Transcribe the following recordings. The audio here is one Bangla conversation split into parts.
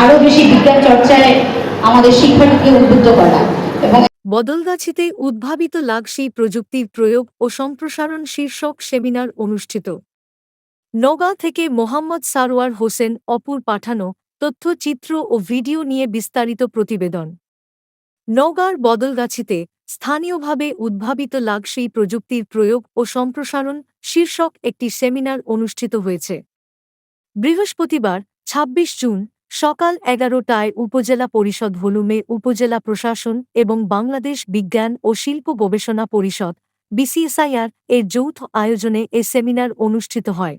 আরও বেশি বিজ্ঞান চর্চায় আমাদের শিক্ষার্থীকে উদ্বুদ্ধ করা এবং বদলগাছিতে উদ্ভাবিত লাগসি প্রযুক্তির প্রয়োগ ও সম্প্রসারণ শীর্ষক সেমিনার অনুষ্ঠিত। নওগাঁ থেকে মোহাম্মদ সারোয়ার হোসেন অপুর পাঠানো তথ্যচিত্র ও ভিডিও নিয়ে বিস্তারিত প্রতিবেদন। নওগাঁর বদলগাছিতে স্থানীয়ভাবে উদ্ভাবিত লাগসি প্রযুক্তির প্রয়োগ ও সম্প্রসারণ শীর্ষক একটি সেমিনার অনুষ্ঠিত হয়েছে। বৃহস্পতিবার ২৬ জুন সকাল এগারোটায় উপজেলা পরিষদ ভলুমে উপজেলা প্রশাসন এবং বাংলাদেশ বিজ্ঞান ও শিল্প গবেষণা পরিষদ, বিসিএসআইআর, এর যৌথ আয়োজনে এ সেমিনার অনুষ্ঠিত হয়।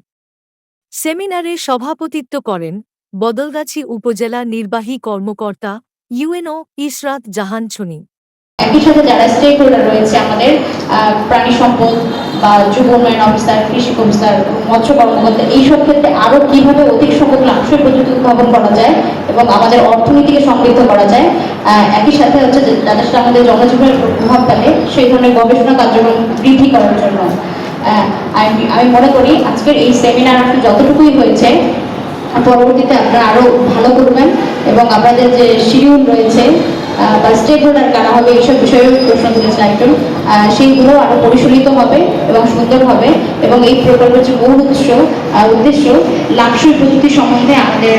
সেমিনারে সভাপতিত্ব করেন বদলগাছি উপজেলা নির্বাহী কর্মকর্তা ইউএনও ইশরাত জাহান ছনি। একই সাথে যারা স্টেক হোল্ডার রয়েছে আমাদের প্রাণী সম্পদ বা যুব উন্নয়ন অফিসার কৃষি অফিসার মৎস্য কর্মকর্তা, এইসব ক্ষেত্রে আরও কীভাবে অধিক সংখ্যক লাভসই প্রযুক্তি উদ্ভাবন করা যায় এবং আমাদের অর্থনীতিকে সমৃদ্ধ করা যায়? একই সাথে হচ্ছে যে যাদের সাথে আমাদের জনজীবনের প্রভাব ফেলে সেই ধরনের গবেষণা কার্যক্রম বৃদ্ধি করার জন্য। আমি মনে করি আজকের এই সেমিনার আসলে যতটুকুই হয়েছে, পরবর্তীতে আপনারা আরও ভালো করবেন এবং আপনাদের যে শিডিউল রয়েছে বা স্টেক হোল্ডার কারা হবে এইসব বিষয়েও প্রশ্ন তুলেছেন একজন। সেইগুলো আরও পরিচালিত হবে এবং সুন্দর হবে। এবং এই প্রকল্পের যে মূল আহ, উদ্দেশ্য লাক্সুরি প্রযুক্তি সম্বন্ধে আমাদের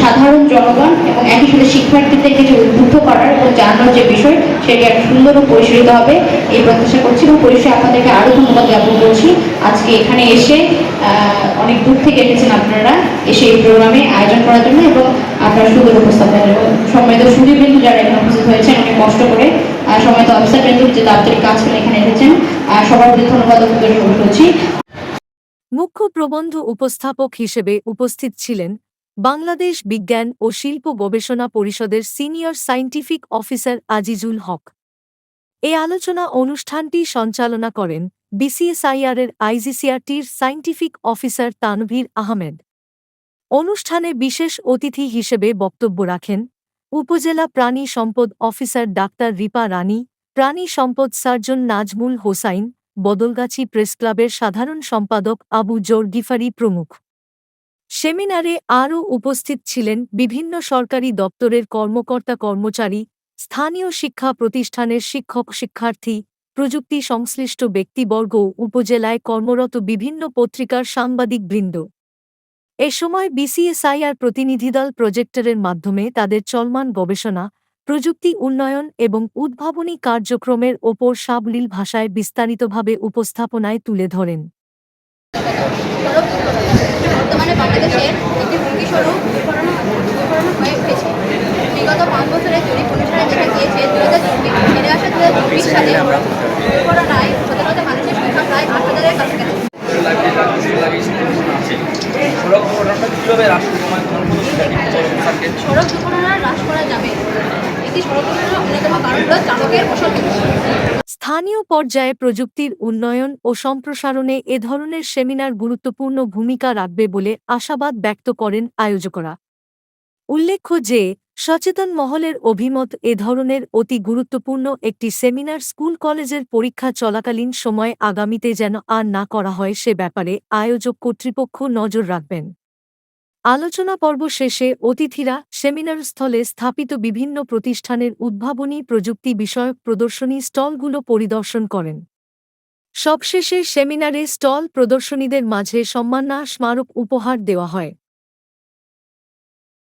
সাধারণ জনগণ এবং একই সাথে শিক্ষার্থীদেরকে যে উদ্বুদ্ধ করার এবং জানানোর যে বিষয় সেটি একটা সুন্দর ও পরিচালিত হবে। এই প্রত্যাশা করছি এবং পরিচয় আপনাদেরকে আরও ধন্যবাদ জ্ঞাপন করছি। আজকে এখানে এসে অনেক দূর থেকে এসেছেন আপনারা এসে এই প্রোগ্রামে আয়োজন করার জন্য এবং আপনারা সুন্দর উপস্থাপন সম্মানিত সুদীবৃন্দু যারা এখানে উপস্থিত হয়েছেন অনেক কষ্ট করে আহ, সম্মানিত অফিসার বৃন্দু যে দাপ্তরিক কাজ করে এখানে এসেছেন আহ, সবার প্রতি ধন্যবাদ জ্ঞাপন করছি। মুখ্য প্রবন্ধ উপস্থাপক হিসেবে উপস্থিত ছিলেন বাংলাদেশ বিজ্ঞান ও শিল্প গবেষণা পরিষদের senior scientific officer Azizul Haque. এ আলোচনা অনুষ্ঠানটি সঞ্চালনা করেন বিসিএসআইআরের আইজিসিআরটির সায়েন্টিফিক অফিসার তানভীর আহমেদ। অনুষ্ঠানে বিশেষ অতিথি হিসেবে বক্তব্য রাখেন উপজেলা প্রাণী সম্পদ অফিসার ডাক্তার রিপা রানী, প্রাণী সম্পদ সার্জন নাজমুল হোসাইন, বদলগাছি প্রেসক্লাবের সাধারণ সম্পাদক আবু জোর গিফারি প্রমুখ। সেমিনারে আরও উপস্থিত ছিলেন বিভিন্ন সরকারি দপ্তরের কর্মকর্তা কর্মচারী, স্থানীয় শিক্ষা প্রতিষ্ঠানের শিক্ষক শিক্ষার্থী, প্রযুক্তি সংশ্লিষ্ট ব্যক্তিবর্গ উপজেলায় কর্মরত বিভিন্ন পত্রিকার সাংবাদিকবৃন্দ। এ সময় বিসিএসআইআর প্রতিনিধিদল প্রজেক্টরের মাধ্যমে তাদের চলমান গবেষণা, প্রযুক্তি উন্নয়ন এবং উদ্ভাবনী কার্যক্রমের ওপর সাবলীল ভাষায় বিস্তারিতভাবে উপস্থাপনায় তুলে ধরেন। বর্তমানে বাংলাদেশের একটি হুমকিস্বরূপ হয়ে উঠেছে। বিগত পাঁচ বছরের জরিপ অনুসারে দেখা গিয়েছে দু হাজার চব্বিশ ফিরে আসা দু হাজার চব্বিশ সালে দুর্ঘটনায় স্থানীয় পর্যায়ে প্রযুক্তির উন্নয়ন ও সম্প্রসারণে এ ধরনের সেমিনার গুরুত্বপূর্ণ ভূমিকা রাখবে বলে আশাবাদ ব্যক্ত করেন আয়োজকরা। উল্লেখ্য যে, সচেতন মহলের অভিমত এ ধরনের অতি গুরুত্বপূর্ণ একটি সেমিনার স্কুল কলেজের পরীক্ষা চলাকালীন সময়ে আগামীতে যেন আর না করা হয় সে ব্যাপারে আয়োজক কর্তৃপক্ষ নজর রাখবেন। আলোচনা পর্ব শেষে অতিথিরা সেমিনার স্থলে স্থাপিত বিভিন্ন প্রতিষ্ঠানের উদ্ভাবনী প্রযুক্তি বিষয়ক প্রদর্শনী স্টলগুলো পরিদর্শন করেন। সবশেষে সেমিনারে স্টল প্রদর্শনীদের মাঝে সম্মাননা স্মারক উপহার দেওয়া হয়।